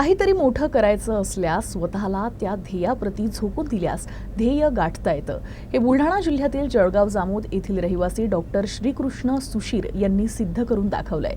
काहीतरी मोठं करायचं असल्यास स्वतःला त्या ध्येयाप्रती झोकून दिल्यास ध्येय गाठता येतं. हे बुलढाणा जिल्ह्यातील जळगाव जामोद येथील रहिवासी डॉक्टर श्रीकृष्ण सुशीर यांनी सिद्ध करून दाखवलंय.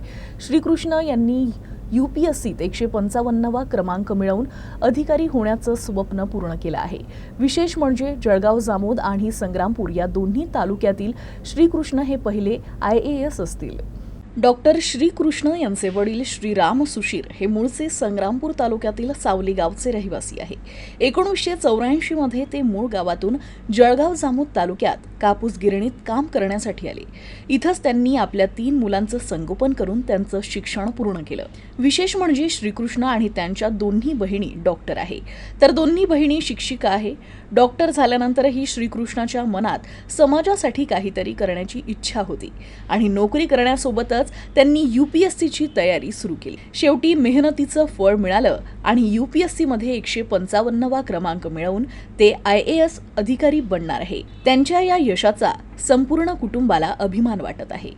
श्रीकृष्ण यांनी यू पी एस सीत एकशे पंचावन्नवा क्रमांक मिळवून अधिकारी होण्याचं स्वप्न पूर्ण केलं आहे. विशेष म्हणजे जळगाव जामोद आणि संग्रामपूर या दोन्ही तालुक्यातील श्रीकृष्ण हे पहिले आय ए एस असतील. डॉक्टर श्रीकृष्ण यांचे वडील श्रीराम सुशीर हे मूळचे संग्रामपूर तालुक्यातील सावली गावचे रहिवासी आहे. एकोणीसशे चौऱ्याऐंशीमध्ये ते मूळ गावातून जळगाव जामोद तालुक्यात कापूस गिरणीत काम करण्यासाठी आले. इथंच त्यांनी आपल्या तीन मुलांचं संगोपन करून त्यांचं शिक्षण पूर्ण केलं. विशेष म्हणजे श्रीकृष्ण आणि त्यांच्या दोन्ही बहिणी डॉक्टर आहे. तर दोन्ही बहिणी शिक्षिका आहे. डॉक्टर झाल्यानंतरही श्रीकृष्णाच्या मनात समाजासाठी काहीतरी करण्याची इच्छा होती आणि नोकरी करण्यासोबतच त्यांनी यू पी एस सीची तयारी सुरू केली. शेवटी मेहनतीचं फळ मिळालं आणि यू पी एस सीमध्ये एकशे पंचावन्नवा क्रमांक मिळवून ते आय ए एस अधिकारी बनणार आहे. त्यांच्या या यशाचा संपूर्ण कुटुंबाला अभिमान वाटत आहे.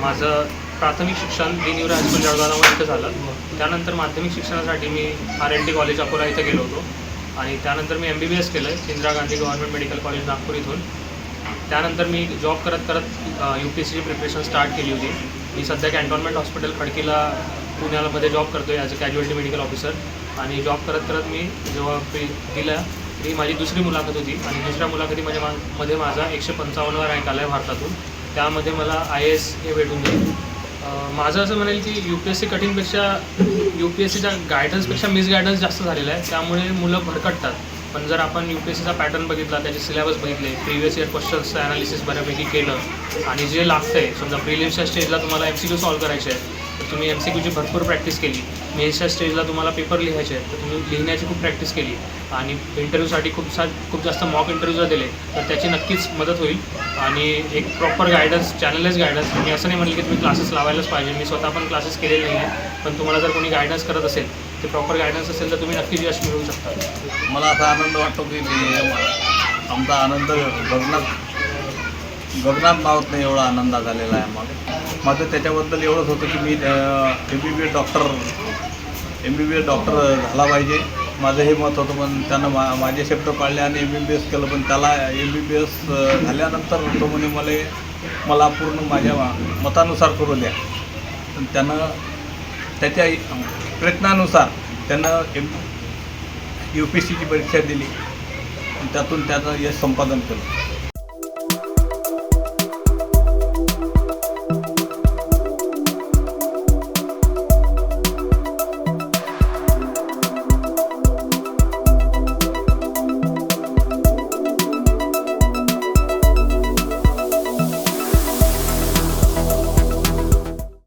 माझं प्राथमिक शिक्षण दिनिवरा हायस्कूल इथं झालं. त्यानंतर माध्यमिक शिक्षणासाठी मी R N T college Akola इथं गेलो होतो. आणि त्यानंतर मी एम बी बी एस केलं आहे Indira Gandhi government medical college Nagpur इथून. त्यानंतर मी जॉब करत करत यू पी एस सीची प्रिपरेशन स्टार्ट केली होती. मी सध्या कॅन्टोन्मेंट हॉस्पिटल खडकीला पुण्यामध्ये जॉब करतो आहे as a casualty medical officer आणि जॉब करत करत मी जेव्हा प्री दिला ही माझी दुसरी मुलाखत होती. आणि दुसऱ्या मुलाखतीमध्ये म्हणजे मा मध्ये माझा एकशे पंचावन्नवा रँक आला आहे भारतातून. त्यामध्ये मला आय एस हे भेटून जाईल माझं असं म्हणेल की यू पी एस सी कठीणपेक्षा यू पी एस सीच्या गायडन्सपेक्षा मिसगायडन्स जास्त झालेला आहे. त्यामुळे मुलं भरकटतात. पण जर आपण यू पी एस सीचा पॅटर्न बघितला त्याचे सिलेबस बघितले प्रिव्हियस इयर क्वेश्चन्सचं ॲनालिसिस बऱ्यापैकी केलं आणि जे लागतं आहे समजा प्रिलिम्सच्या स्टेजला तुम्हाला एम सी क्यू सॉल्व करायचे आहे तर तुम्ही एम सी क्यूची भरपूर प्रॅक्टिस केली. मेन्सच्या स्टेजला तुम्हाला पेपर लिहायचे आहेत तर तुम्ही लिहिण्याची खूप प्रॅक्टिस केली. आणि इंटरव्ह्यूसाठी खूप सा खूप जास्त मॉक इंटरव्ह्यू जर दिले तर त्याची नक्कीच मदत होईल. आणि एक प्रॉपर गायडन्स चॅनलाइज गायडन्स मी असं नाही म्हणलं की तुम्ही क्लासेस लावायलाच पाहिजे. मी स्वतः पण क्लासेस केलेले नाही आहे पण तुम्हाला जर कोणी गायडन्स करत असेल ते प्रॉपर गायडन्स असेल तर तुम्ही नक्कीच यश मिळवू शकता. मला असा आनंद वाटतो की आमचा आनंद गगनात गगनात मावत नाही एवढा आनंद झालेला आहे आम्हाला. माझं त्याच्याबद्दल एवढंच होतं की मी M B B S doctor M B B S doctor झाला पाहिजे. माझं हे मत होतं पण त्यानं मा माझे शब्द पाळले आणि एम बी बी एस केलं पण त्याला एम बी बी एस झाल्यानंतर तो म्हणे मला मला पूर्ण माझ्या मतानुसार करू द्या. पण त्यानं त्याच्या प्रयत्नानुसार त्यांना एम यू पी सीची परीक्षा दिली. आणि त्यातून त्याचं यश संपादन केलं.